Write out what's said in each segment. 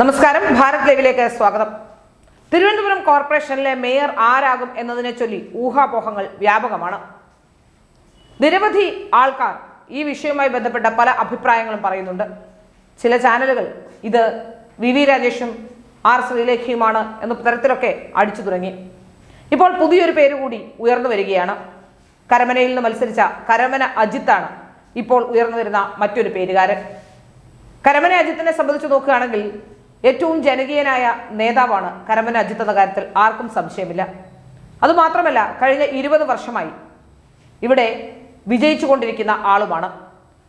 നമസ്കാരം. ഭാരത് ലൈവിലേക്ക് സ്വാഗതം. തിരുവനന്തപുരം കോർപ്പറേഷനിലെ മേയർ ആരാകും എന്നതിനെ ചൊല്ലി ഊഹാപോഹങ്ങൾ വ്യാപകമാണ്. നിരവധി ആൾക്കാർ ഈ വിഷയവുമായി ബന്ധപ്പെട്ട പല അഭിപ്രായങ്ങളും പറയുന്നുണ്ട്. ചില ചാനലുകൾ ഇത് വി വി രാജേഷും ആർ ശ്രീലേഖയുമാണ് എന്ന തരത്തിലൊക്കെ അടിച്ചു തുടങ്ങി. ഇപ്പോൾ പുതിയൊരു പേര് കൂടി ഉയർന്നു വരികയാണ്. കരമനയിൽ നിന്ന് മത്സരിച്ച കരമന അജിത്താണ് ഇപ്പോൾ ഉയർന്നു വരുന്ന മറ്റൊരു പേരുകാരൻ. കരമന അജിത്തിനെ സംബന്ധിച്ച് നോക്കുകയാണെങ്കിൽ ഏറ്റവും ജനകീയനായ നേതാവാണ് കരമന അജിത്ത് എന്ന കാര്യത്തിൽ ആർക്കും സംശയമില്ല. അതുമാത്രമല്ല കഴിഞ്ഞ ഇരുപത് വർഷമായി ഇവിടെ വിജയിച്ചുകൊണ്ടിരിക്കുന്ന ആളുമാണ്.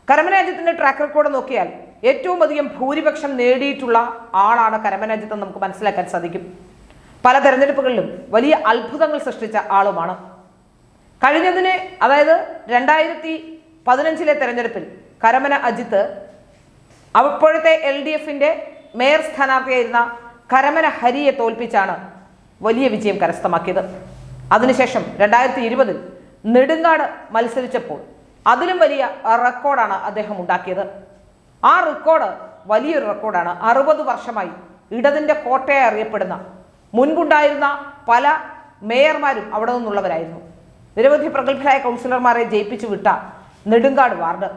കരമന അജിത്തിന്റെ ട്രാക്ക് റെക്കോർഡ് നോക്കിയാൽ ഏറ്റവും അധികം ഭൂരിപക്ഷം നേടിയിട്ടുള്ള ആളാണ് കരമന അജിത്ത് എന്ന് നമുക്ക് മനസ്സിലാക്കാൻ സാധിക്കും. പല തെരഞ്ഞെടുപ്പുകളിലും വലിയ അത്ഭുതങ്ങൾ സൃഷ്ടിച്ച ആളുമാണ്. കഴിഞ്ഞതിന് അതായത് രണ്ടായിരത്തി പതിനഞ്ചിലെ തെരഞ്ഞെടുപ്പിൽ കരമന അജിത്ത് അപ്പോഴത്തെ എൽ ഡി എഫിന്റെ മേയർ സ്ഥാനാർത്ഥിയായിരുന്ന കരമന ഹരിയെ തോൽപ്പിച്ചാണ് വലിയ വിജയം കരസ്ഥമാക്കിയത്. അതിനുശേഷം രണ്ടായിരത്തി ഇരുപതിൽ നെടുങ്കാട് മത്സരിച്ചപ്പോൾ അതിലും വലിയ റെക്കോർഡാണ് അദ്ദേഹം ഉണ്ടാക്കിയത്. ആ റെക്കോർഡ് വലിയൊരു റെക്കോർഡാണ്. അറുപത് വർഷമായി ഇടതിന്റെ കോട്ടയായി അറിയപ്പെടുന്ന മുൻപുണ്ടായിരുന്ന പല മേയർമാരും അവിടെ നിന്നുള്ളവരായിരുന്നു. നിരവധി പ്രഗത്ഭരായ കൗൺസിലർമാരെ ജയിപ്പിച്ചു വിട്ട നെടുങ്കാട് വാർഡ്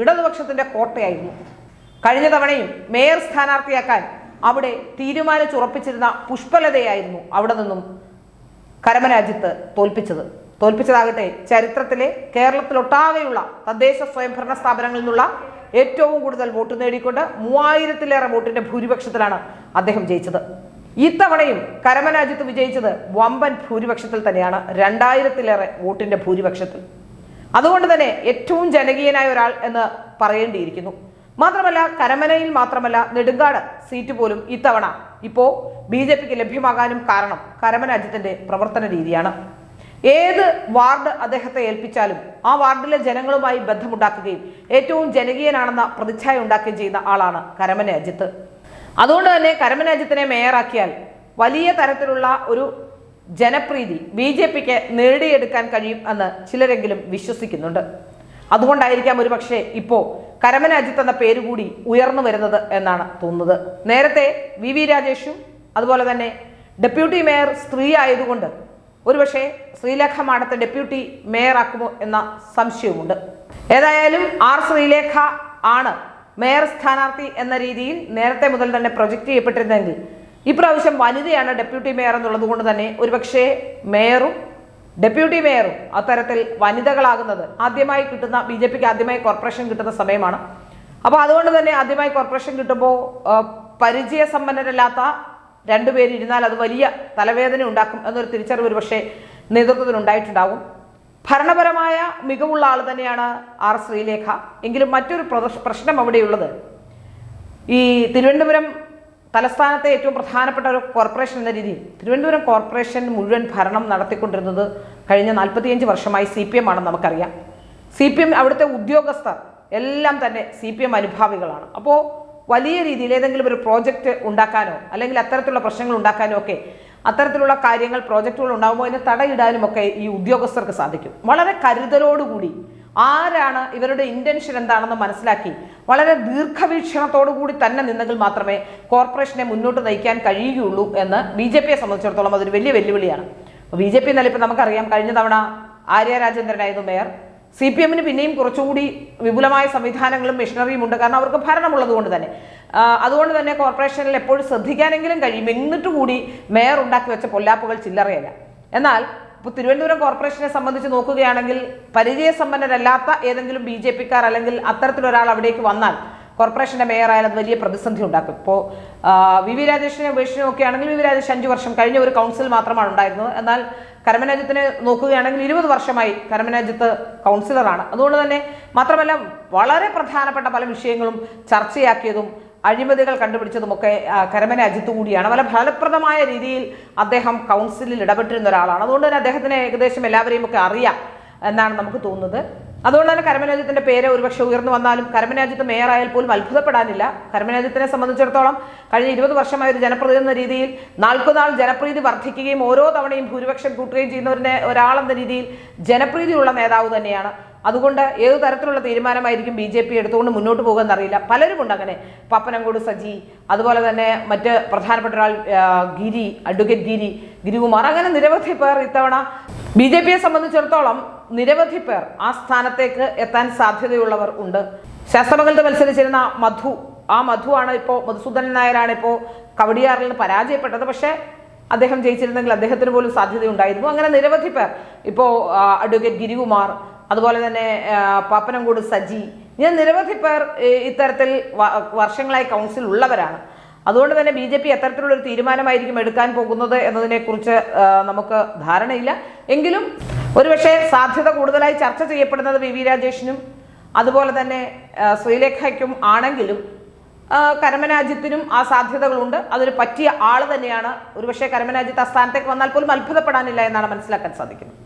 ഇടതുപക്ഷത്തിന്റെ കോട്ടയായിരുന്നു. കഴിഞ്ഞ തവണയും മേയർ സ്ഥാനാർത്ഥിയാക്കാൻ അവിടെ തീരുമാനിച്ചുറപ്പിച്ചിരുന്ന പുഷ്പലതയായിരുന്നു അവിടെ നിന്നും കരമരാജ്യത്ത് തോൽപ്പിച്ചത്. തോൽപ്പിച്ചതാകട്ടെ ചരിത്രത്തിലെ കേരളത്തിലൊട്ടാകെയുള്ള തദ്ദേശ സ്വയംഭരണ സ്ഥാപനങ്ങളിൽ നിന്നുള്ള ഏറ്റവും കൂടുതൽ വോട്ട് നേടിക്കൊണ്ട് മൂവായിരത്തിലേറെ വോട്ടിന്റെ ഭൂരിപക്ഷത്തിലാണ് അദ്ദേഹം ജയിച്ചത്. ഇത്തവണയും കരമരാജ്യത്ത് വിജയിച്ചത് വമ്പൻ ഭൂരിപക്ഷത്തിൽ തന്നെയാണ്. രണ്ടായിരത്തിലേറെ വോട്ടിന്റെ ഭൂരിപക്ഷത്തിൽ. അതുകൊണ്ട് തന്നെ ഏറ്റവും ജനകീയനായ ഒരാൾ എന്ന് പറയേണ്ടിയിരിക്കുന്നു. മാത്രമല്ല കരമനയിൽ മാത്രമല്ല നെടുങ്കാട് സീറ്റ് പോലും ഇത്തവണ ഇപ്പോ ബി ജെ പിക്ക് ലഭ്യമാകാനും കാരണം കരമന അജിത്തിന്റെ പ്രവർത്തന രീതിയാണ്. ഏത് വാർഡ് അദ്ദേഹത്തെ ഏൽപ്പിച്ചാലും ആ വാർഡിലെ ജനങ്ങളുമായി ബന്ധമുണ്ടാക്കുകയും ഏറ്റവും ജനകീയനാണെന്ന പ്രതിച്ഛായ ഉണ്ടാക്കുകയും ചെയ്യുന്ന ആളാണ് കരമന അജിത്ത്. അതുകൊണ്ട് തന്നെ കരമന അജിത്തിനെ മേയറാക്കിയാൽ വലിയ തരത്തിലുള്ള ഒരു ജനപ്രീതി ബി ജെ പിക്ക് നേടിയെടുക്കാൻ കഴിയും എന്ന് ചിലരെങ്കിലും വിശ്വസിക്കുന്നുണ്ട്. അതുകൊണ്ടായിരിക്കാം ഒരുപക്ഷെ ഇപ്പോൾ കരമന അജിത്ത് എന്ന പേര് കൂടി ഉയർന്നു വരുന്നത് എന്നാണ് തോന്നുന്നത്. നേരത്തെ വി വി രാജേഷും അതുപോലെ തന്നെ ഡെപ്യൂട്ടി മേയർ സ്ത്രീ ആയതുകൊണ്ട് ഒരുപക്ഷെ ശ്രീലേഖ മാഡത്തെ ഡെപ്യൂട്ടി മേയറാക്കുമോ എന്ന സംശയവുമുണ്ട്. ഏതായാലും ആർ ശ്രീലേഖ ആണ് മേയർ സ്ഥാനാർത്ഥി എന്ന രീതിയിൽ നേരത്തെ മുതൽ തന്നെ പ്രൊജക്റ്റ് ചെയ്യപ്പെട്ടിരുന്നെങ്കിൽ ഇപ്രാവശ്യം വനിതയാണ് ഡെപ്യൂട്ടി മേയർ എന്നുള്ളത് കൊണ്ട് തന്നെ ഒരുപക്ഷെ മേയറും ഡെപ്യൂട്ടി മേയറും അത്തരത്തിൽ വനിതകളാകുന്നത് ആദ്യമായി കിട്ടുന്ന ബി ജെ പിക്ക് ആദ്യമായി കോർപ്പറേഷൻ കിട്ടുന്ന സമയമാണ്. അപ്പോൾ അതുകൊണ്ട് തന്നെ ആദ്യമായി കോർപ്പറേഷൻ കിട്ടുമ്പോൾ പരിചയസമ്പന്നരല്ലാത്ത രണ്ടുപേര് ഇരുന്നാൽ അത് വലിയ തലവേദന ഉണ്ടാക്കും എന്നൊരു തിരിച്ചറിവ് ഒരു പക്ഷേ നേതൃത്വത്തിന് ഉണ്ടായിട്ടുണ്ടാവും. ഭരണപരമായ മികവുള്ള ആൾ തന്നെയാണ് ആർ ശ്രീലേഖ. എങ്കിലും മറ്റൊരു പ്രശ്നം അവിടെയുള്ളത്. ഈ തിരുവനന്തപുരം തലസ്ഥാനത്തെ ഏറ്റവും പ്രധാനപ്പെട്ട ഒരു കോർപ്പറേഷൻ എന്ന രീതിയിൽ തിരുവനന്തപുരം കോർപ്പറേഷൻ മുഴുവൻ ഭരണം നടത്തിക്കൊണ്ടിരുന്നത് കഴിഞ്ഞ നാൽപ്പത്തിയഞ്ച് വർഷമായി സി പി എം ആണെന്ന് നമുക്കറിയാം. സി പി എം അവിടുത്തെ ഉദ്യോഗസ്ഥർ എല്ലാം തന്നെ സി പി എം അനുഭാവികളാണ്. അപ്പോൾ വലിയ രീതിയിൽ ഏതെങ്കിലും ഒരു പ്രോജക്റ്റ് ഉണ്ടാക്കാനോ അല്ലെങ്കിൽ അത്തരത്തിലുള്ള പ്രശ്നങ്ങൾ ഉണ്ടാക്കാനോ ഒക്കെ അത്തരത്തിലുള്ള കാര്യങ്ങൾ പ്രോജക്റ്റുകൾ ഉണ്ടാകുമ്പോൾ അതിനെ തടയിടാനും ഒക്കെ ഈ ഉദ്യോഗസ്ഥർക്ക് സാധിക്കും. വളരെ കരുതലോടുകൂടി ആരാണ് ഇവരുടെ ഇന്റൻഷൻ എന്താണെന്ന് മനസ്സിലാക്കി വളരെ ദീർഘവീക്ഷണത്തോടു കൂടി തന്നെ നിന്നെങ്കിൽ മാത്രമേ കോർപ്പറേഷനെ മുന്നോട്ട് നയിക്കാൻ കഴിയുകയുള്ളൂ എന്ന് ബി ജെ പിയെ സംബന്ധിച്ചിടത്തോളം അതൊരു വലിയ വെല്ലുവിളിയാണ്. ബി ജെ പി എന്നല്ല ഇപ്പം നമുക്കറിയാം കഴിഞ്ഞ തവണ ആര്യ രാജേന്ദ്രനായിരുന്നു മേയർ. സി പി എമ്മിന് പിന്നെയും കുറച്ചുകൂടി വിപുലമായ സംവിധാനങ്ങളും മെഷീനറിയും ഉണ്ട്. കാരണം അവർക്ക് ഭരണമുള്ളത് കൊണ്ട് തന്നെ. അതുകൊണ്ട് തന്നെ കോർപ്പറേഷനിൽ എപ്പോഴും ശ്രദ്ധിക്കാനെങ്കിലും കഴിയും. എന്നിട്ട് കൂടി മേയർ ഉണ്ടാക്കി വെച്ച പൊല്ലാപ്പുകൾ ചില്ലറയല്ല. എന്നാൽ ഇപ്പോൾ തിരുവനന്തപുരം കോർപ്പറേഷനെ സംബന്ധിച്ച് നോക്കുകയാണെങ്കിൽ പരിചയസമ്പന്നരല്ലാത്ത ഏതെങ്കിലും ബി ജെ പിക്കാർ അല്ലെങ്കിൽ അത്തരത്തിലൊരാൾ അവിടേക്ക് വന്നാൽ കോർപ്പറേഷന്റെ മേയറായാൽ അത് വലിയ പ്രതിസന്ധി ഉണ്ടാക്കും. ഇപ്പോൾ വി വി രാജേഷിനെ ഉപേക്ഷിച്ച് നോക്കുകയാണെങ്കിൽ വി വി രാജേഷ് അഞ്ച് വർഷം കഴിഞ്ഞ ഒരു കൗൺസിൽ മാത്രമാണ് ഉണ്ടായിരുന്നത്. എന്നാൽ കരമനാജിത്തിനെ നോക്കുകയാണെങ്കിൽ ഇരുപത് വർഷമായി കരമനാജിത്ത് കൗൺസിലറാണ്. അതുകൊണ്ട് തന്നെ മാത്രമല്ല വളരെ പ്രധാനപ്പെട്ട പല വിഷയങ്ങളും ചർച്ചയാക്കിയതും അഴിമതികൾ കണ്ടുപിടിച്ചതുമൊക്കെ കരമന അജിത്ത് കൂടിയാണ്. വളരെ ഫലപ്രദമായ രീതിയിൽ അദ്ദേഹം കൗൺസിലിൽ ഇടപെട്ടിരുന്ന ഒരാളാണ്. അതുകൊണ്ട് തന്നെ അദ്ദേഹത്തിന് ഏകദേശം എല്ലാവരെയും ഒക്കെ അറിയാം എന്നാണ് നമുക്ക് തോന്നുന്നത്. അതുകൊണ്ട് തന്നെ കരമനാജിത്തിന്റെ പേര് ഒരുപക്ഷെ ഉയർന്നു വന്നാലും കരമനാജിത്ത് മേയറായാൽ പോലും അത്ഭുതപ്പെടാനില്ല. കരമനാജിത്തിനെ സംബന്ധിച്ചിടത്തോളം കഴിഞ്ഞ ഇരുപത് വർഷമായ ഒരു ജനപ്രതി എന്ന രീതിയിൽ നാൾക്കുനാൾ ജനപ്രീതി വർദ്ധിക്കുകയും ഓരോ തവണയും ഭൂരിപക്ഷം കൂട്ടുകയും ചെയ്യുന്നവരുടെ ഒരാളെന്ന രീതിയിൽ ജനപ്രീതിയുള്ള നേതാവ് തന്നെയാണ് അതുകൊണ്ട് ഏത് തരത്തിലുള്ള തീരുമാനമായിരിക്കും ബി ജെ പി എടുത്തുകൊണ്ട് മുന്നോട്ട് പോകുമെന്നറിയില്ല. പലരുമുണ്ട് അങ്ങനെ. പപ്പനംകോട് സജി അതുപോലെ തന്നെ മറ്റ് പ്രധാനപ്പെട്ട ഒരാൾ ഗിരി അഡ്വക്കേറ്റ് ഗിരി ഗിരികുമാർ. അങ്ങനെ നിരവധി പേർ ഇത്തവണ ബി ജെ പിയെ സംബന്ധിച്ചിടത്തോളം നിരവധി പേർ ആ സ്ഥാനത്തേക്ക് എത്താൻ സാധ്യതയുള്ളവർ ഉണ്ട്. ശാസ്ത്രമംഗലത്ത് മത്സരിച്ചിരുന്ന മധു ആ മധു ആണ് ഇപ്പോൾ മധുസൂദനൻ നായരാണ് ഇപ്പോൾ കവടിയാറിൽ നിന്ന് പരാജയപ്പെട്ടത്. പക്ഷേ അദ്ദേഹം ജയിച്ചിരുന്നെങ്കിൽ അദ്ദേഹത്തിന് പോലും സാധ്യതയുണ്ടായിരുന്നു. അങ്ങനെ നിരവധി പേർ. ഇപ്പോൾ അഡ്വക്കേറ്റ് ഗിരികുമാർ അതുപോലെ തന്നെ പാപ്പനംകൂട് സജി. ഞാൻ നിരവധി പേർ ഇത്തരത്തിൽ വർഷങ്ങളായി കൗൺസിൽ ഉള്ളവരാണ്. അതുകൊണ്ട് തന്നെ ബി ജെ പി എത്തരത്തിലുള്ളൊരു തീരുമാനമായിരിക്കും എടുക്കാൻ പോകുന്നത് എന്നതിനെക്കുറിച്ച് നമുക്ക് ധാരണയില്ല. എങ്കിലും ഒരുപക്ഷെ സാധ്യത കൂടുതലായി ചർച്ച ചെയ്യപ്പെടുന്നത് വി വി രാജേഷിനും അതുപോലെ തന്നെ ശ്രീലേഖയ്ക്കും ആണെങ്കിലും കരമനാജിത്തിനും ആ സാധ്യതകളുണ്ട്. അതൊരു പറ്റിയ ആൾ തന്നെയാണ്. ഒരുപക്ഷെ കരമനാജിത്ത് ആ സ്ഥാനത്തേക്ക് വന്നാൽ പോലും അത്ഭുതപ്പെടാനില്ല എന്നാണ് മനസ്സിലാക്കാൻ സാധിക്കുന്നത്.